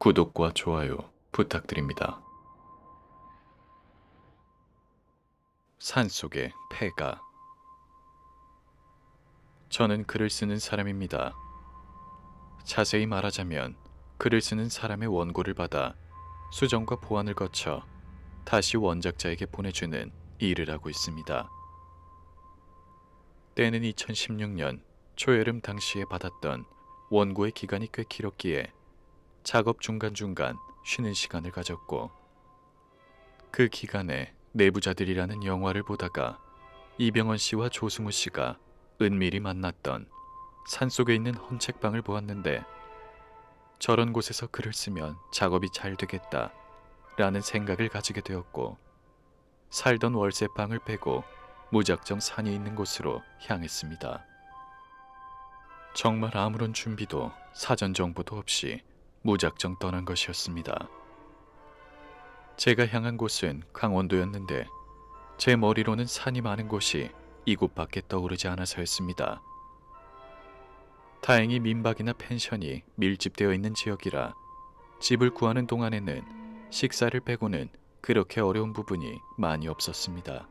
구독과 좋아요 부탁드립니다. 산속의 폐가 저는 글을 쓰는 사람입니다. 자세히 말하자면 글을 쓰는 사람의 원고를 받아 수정과 보완을 거쳐 다시 원작자에게 보내주는 일을 하고 있습니다. 때는 2016년 초여름 당시에 받았던 원고의 기간이 꽤 길었기에 작업 중간중간 쉬는 시간을 가졌고 그 기간에 내부자들이라는 영화를 보다가 이병헌 씨와 조승우 씨가 은밀히 만났던 산속에 있는 헌책방을 보았는데 저런 곳에서 글을 쓰면 작업이 잘 되겠다 라는 생각을 가지게 되었고 살던 월세방을 빼고 무작정 산이 있는 곳으로 향했습니다. 정말 아무런 준비도 사전 정보도 없이 무작정 떠난 것이었습니다. 제가 향한 곳은 강원도였는데 제 머리로는 산이 많은 곳이 이곳밖에 떠오르지 않아서였습니다. 다행히 민박이나 펜션이 밀집되어 있는 지역이라 집을 구하는 동안에는 식사를 빼고는 그렇게 어려운 부분이 많이 없었습니다.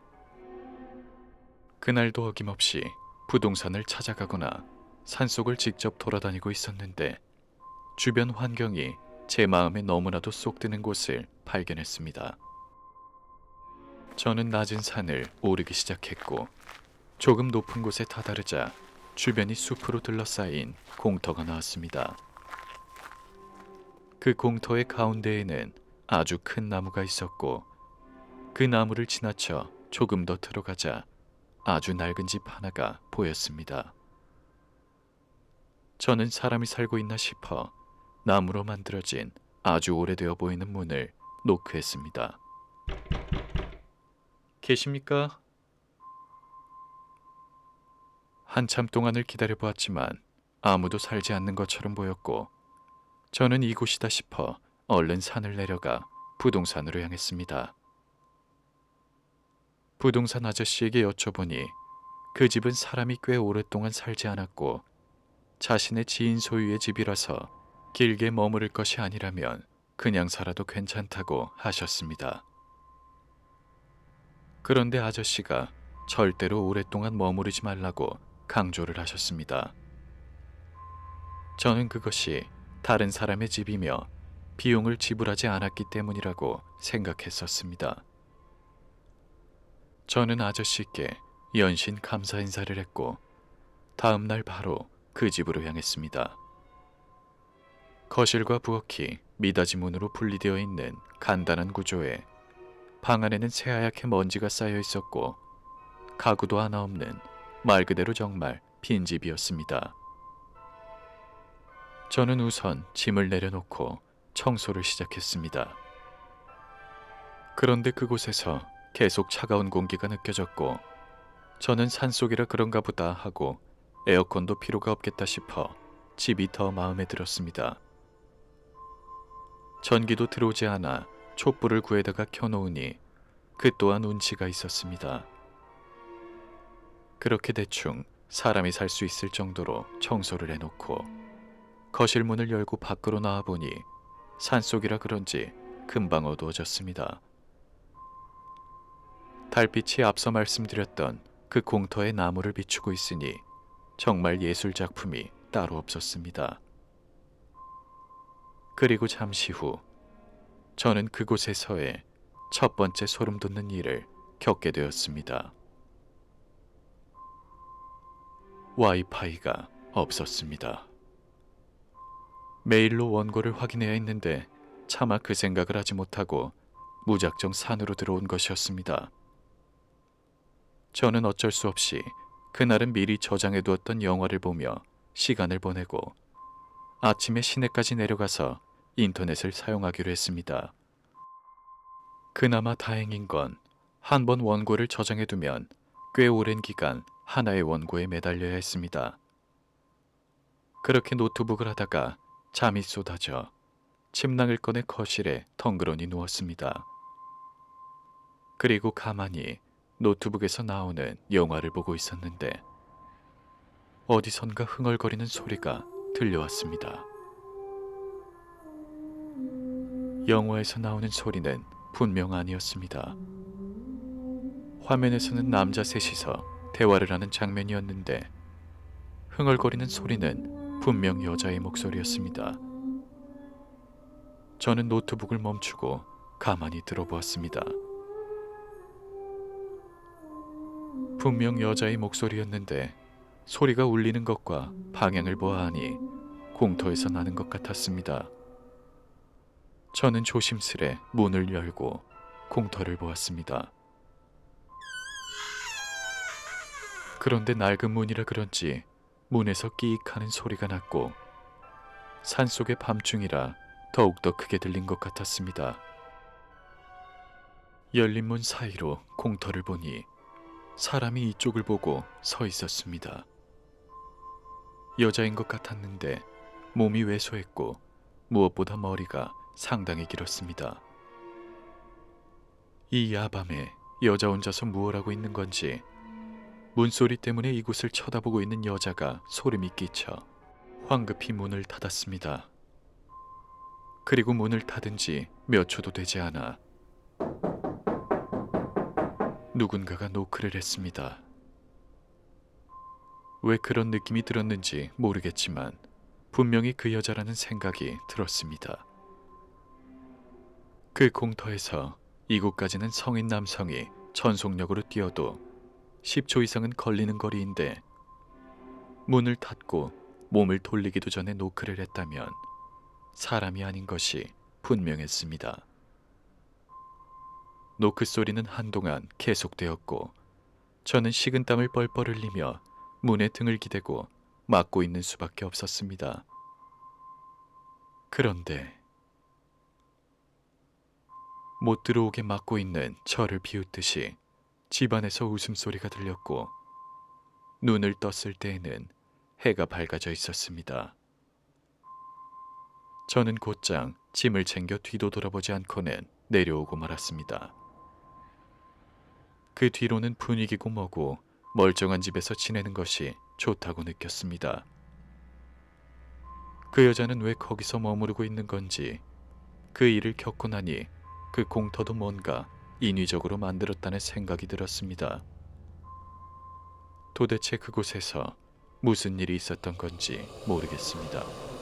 그날도 어김없이 부동산을 찾아가거나 산속을 직접 돌아다니고 있었는데 주변 환경이 제 마음에 너무나도 쏙 드는 곳을 발견했습니다. 저는 낮은 산을 오르기 시작했고 조금 높은 곳에 다다르자 주변이 숲으로 둘러싸인 공터가 나왔습니다. 그 공터의 가운데에는 아주 큰 나무가 있었고 그 나무를 지나쳐 조금 더 들어가자 아주 낡은 집 하나가 보였습니다. 저는 사람이 살고 있나 싶어 나무로 만들어진 아주 오래되어 보이는 문을 노크했습니다. 계십니까? 한참 동안을 기다려 보았지만 아무도 살지 않는 것처럼 보였고 저는 이곳이다 싶어 얼른 산을 내려가 부동산으로 향했습니다. 부동산 아저씨에게 여쭤보니 그 집은 사람이 꽤 오랫동안 살지 않았고 자신의 지인 소유의 집이라서 길게 머무를 것이 아니라면 그냥 살아도 괜찮다고 하셨습니다. 그런데 아저씨가 절대로 오랫동안 머무르지 말라고 강조를 하셨습니다. 저는 그것이 다른 사람의 집이며 비용을 지불하지 않았기 때문이라고 생각했었습니다. 저는 아저씨께 연신 감사 인사를 했고 다음 날 바로 그 집으로 향했습니다. 거실과 부엌이 미닫이 문으로 분리되어 있는 간단한 구조에 방 안에는 새하얗게 먼지가 쌓여 있었고 가구도 하나 없는 말 그대로 정말 빈집이었습니다. 저는 우선 짐을 내려놓고 청소를 시작했습니다. 그런데 그곳에서 계속 차가운 공기가 느껴졌고 저는 산속이라 그런가 보다 하고 에어컨도 필요가 없겠다 싶어 집이 더 마음에 들었습니다. 전기도 들어오지 않아 촛불을 구해다가 켜놓으니 그 또한 운치가 있었습니다. 그렇게 대충 사람이 살 수 있을 정도로 청소를 해놓고 거실 문을 열고 밖으로 나와보니 산속이라 그런지 금방 어두워졌습니다. 달빛이 앞서 말씀드렸던 그 공터의 나무를 비추고 있으니 정말 예술 작품이 따로 없었습니다. 그리고 잠시 후 저는 그곳에서의 첫 번째 소름 돋는 일을 겪게 되었습니다. 와이파이가 없었습니다. 메일로 원고를 확인해야 했는데 차마 그 생각을 하지 못하고 무작정 산으로 들어온 것이었습니다. 저는 어쩔 수 없이 그날은 미리 저장해 두었던 영화를 보며 시간을 보내고 아침에 시내까지 내려가서 인터넷을 사용하기로 했습니다. 그나마 다행인 건 한 번 원고를 저장해 두면 꽤 오랜 기간 하나의 원고에 매달려야 했습니다. 그렇게 노트북을 하다가 잠이 쏟아져 침낭을 꺼내 거실에 덩그러니 누웠습니다. 그리고 가만히 노트북에서 나오는 영화를 보고 있었는데 어디선가 흥얼거리는 소리가 들려왔습니다. 영화에서 나오는 소리는 분명 아니었습니다. 화면에서는 남자 셋이서 대화를 하는 장면이었는데 흥얼거리는 소리는 분명 여자의 목소리였습니다. 저는 노트북을 멈추고 가만히 들어보았습니다. 분명 여자의 목소리였는데 소리가 울리는 것과 방향을 보아하니 공터에서 나는 것 같았습니다. 저는 조심스레 문을 열고 공터를 보았습니다. 그런데 낡은 문이라 그런지 문에서 끼익하는 소리가 났고 산속의 밤중이라 더욱더 크게 들린 것 같았습니다. 열린 문 사이로 공터를 보니 사람이 이쪽을 보고 서 있었습니다. 여자인 것 같았는데 몸이 왜소했고 무엇보다 머리가 상당히 길었습니다. 이 야밤에 여자 혼자서 무얼 하고 있는 건지 문소리 때문에 이곳을 쳐다보고 있는 여자가 소름이 끼쳐 황급히 문을 닫았습니다. 그리고 문을 닫은 지 몇 초도 되지 않아 누군가가 노크를 했습니다. 왜 그런 느낌이 들었는지 모르겠지만 분명히 그 여자라는 생각이 들었습니다. 그 공터에서 이곳까지는 성인 남성이 전속력으로 뛰어도 10초 이상은 걸리는 거리인데 문을 닫고 몸을 돌리기도 전에 노크를 했다면 사람이 아닌 것이 분명했습니다. 노크 소리는 한동안 계속되었고 저는 식은땀을 뻘뻘 흘리며 문에 등을 기대고 막고 있는 수밖에 없었습니다. 그런데 못 들어오게 막고 있는 저를 비웃듯이 집안에서 웃음소리가 들렸고 눈을 떴을 때에는 해가 밝아져 있었습니다. 저는 곧장 짐을 챙겨 뒤도 돌아보지 않고는 내려오고 말았습니다. 그 뒤로는 분위기고 뭐고 멀쩡한 집에서 지내는 것이 좋다고 느꼈습니다. 그 여자는 왜 거기서 머무르고 있는 건지 그 일을 겪고 나니 그 공터도 뭔가 인위적으로 만들었다는 생각이 들었습니다. 도대체 그곳에서 무슨 일이 있었던 건지 모르겠습니다.